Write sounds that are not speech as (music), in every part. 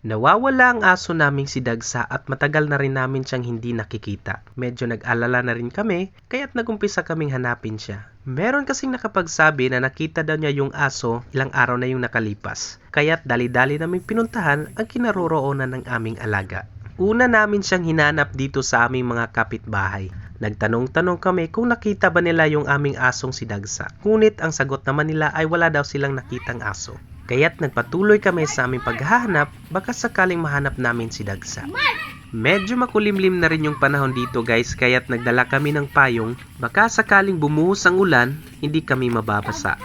Nawawala ang aso naming si Dagsa at matagal na rin namin siyang hindi nakikita. Medyo nag-alala na rin kami, kaya't nagumpisa kaming hanapin siya. Meron kasing nakapagsabi na nakita daw niya yung aso ilang araw na yung nakalipas. Kaya't dali-dali naming pinuntahan ang kinaroroonan ng aming alaga. Una namin siyang hinanap dito sa aming mga kapitbahay. Nagtanong-tanong kami kung nakita ba nila yung aming asong si Dagsa. Ngunit ang sagot naman nila ay wala daw silang nakitang aso. Kaya't nagpatuloy kami sa aming paghahanap baka sakaling mahanap namin si Dagsa. Medyo makulimlim na rin yung panahon dito guys kaya't nagdala kami ng payong baka sakaling bumuhos ang ulan hindi kami mababasa.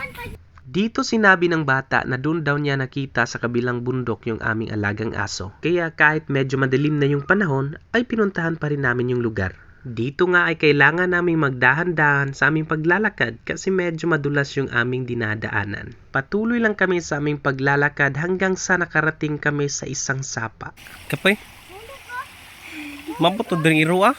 Dito sinabi ng bata na doon daw niya nakita sa kabilang bundok yung aming alagang aso. Kaya kahit medyo madilim na yung panahon ay pinuntahan pa rin namin yung lugar. Dito nga ay kailangan naming magdahan-dahan sa aming paglalakad kasi medyo madulas yung aming dinadaanan. Patuloy lang kami sa aming paglalakad hanggang sa nakarating kami sa isang sapa. Kapay? Mabot to dring iro ah.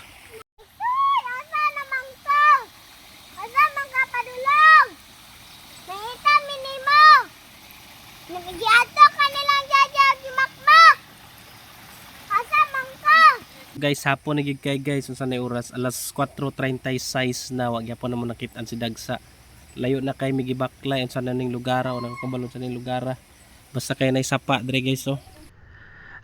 Guys, hapon nagig kay guys unsa na oras alas 4:36 na wa gyapon na mo nakitaan si Dagsa. Layo na kay migibaklay unsa na ning lugara o nang kumbalon sa ning lugara. Basta kay nay sapa dire guys oh.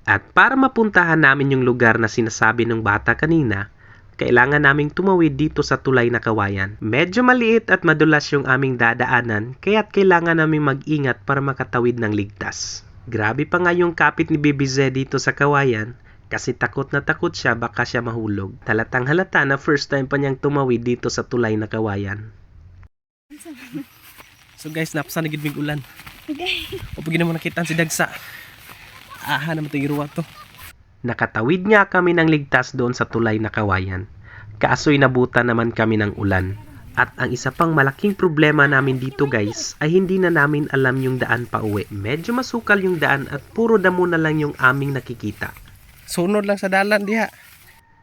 At para mapuntahan namin yung lugar na sinasabi ng bata kanina, kailangan naming tumawid dito sa tulay na kawayan. Medyo maliit at madulas yung aming dadaanan, kaya't kailangan naming mag-ingat para makatawid ng ligtas. Grabe pa nga yung kapit ni Z dito sa kawayan, kasi takot na takot siya baka siya mahulog. Talatang halata na first time pa niyang tumawid dito sa tulay na kawayan. So guys, napsa na gid mig ulan. Okay. O pag mo nakitaan si Dagsa. Aha naman to iruwa to. Nakatawid nga kami ng ligtas doon sa tulay na kawayan. Kaasoy nabutan naman kami ng ulan. At ang isa pang malaking problema namin dito guys ay hindi na namin alam yung daan pa uwi. Medyo masukal yung daan at puro damo na lang yung aming nakikita. Sunod lang sa dalan diha.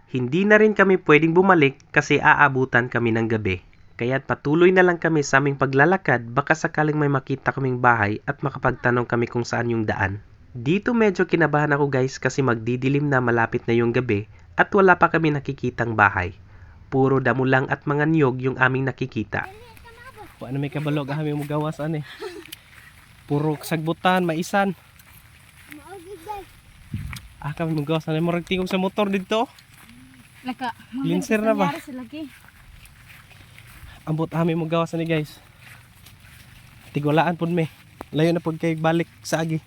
Hindi na rin kami pwedeng bumalik kasi aabutan kami ng gabi. Kaya't patuloy na lang kami sa aming paglalakad baka sakaling may makita kaming bahay at makapagtanong kami kung saan yung daan. Dito medyo kinabahan ako guys kasi magdidilim na malapit na yung gabi at wala pa kami nakikitang bahay. Puro damo lang at mga niyog yung aming nakikita. Na may kabalog ah may mugawas ani. Puro sagbutan, maisan. Ah kami mugawas ani mo tingog sa motor dito. Laka. Linser na ba? Ambot ami mugawas ani guys. Tigulaan pud me. Layo na pud kay balik sa agi.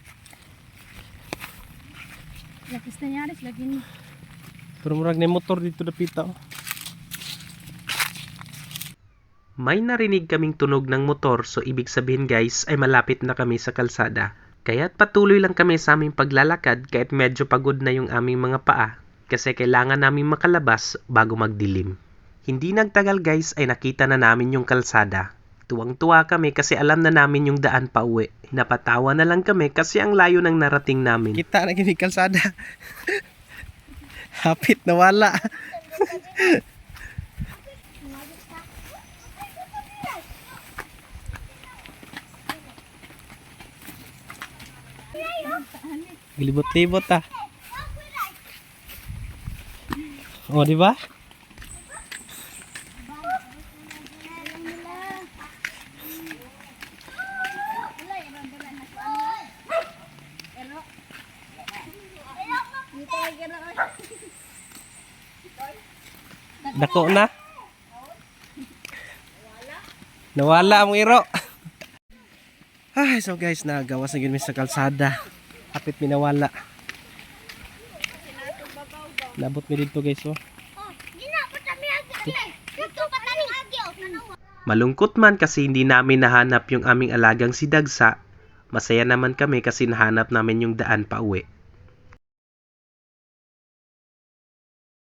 Lakis na nyaris lagi ni. Pero murag na motor dito dapita. oh. May narinig kaming tunog ng motor so ibig sabihin guys ay malapit na kami sa kalsada. Kaya't patuloy lang kami sa aming paglalakad kahit medyo pagod na yung aming mga paa kasi kailangan namin makalabas bago magdilim. Hindi nagtagal guys ay nakita na namin yung kalsada. Tuwang-tuwa kami kasi alam na namin yung daan pa uwi. Napatawa na lang kami kasi ang layo ng narating namin. Kita na gini kalsada. (laughs) Hapit na (laughs) wala. Gilibot-libot ah. O, di ba? Dako na. Nawala ang iro. Ay, so guys, nagawas na yun sa kalsada. Kapit minawala. Nabot mi dito guys, oh. Malungkot man kasi hindi namin nahanap yung aming alagang si Dagsa. Masaya naman kami kasi nahanap namin yung daan pa uwi.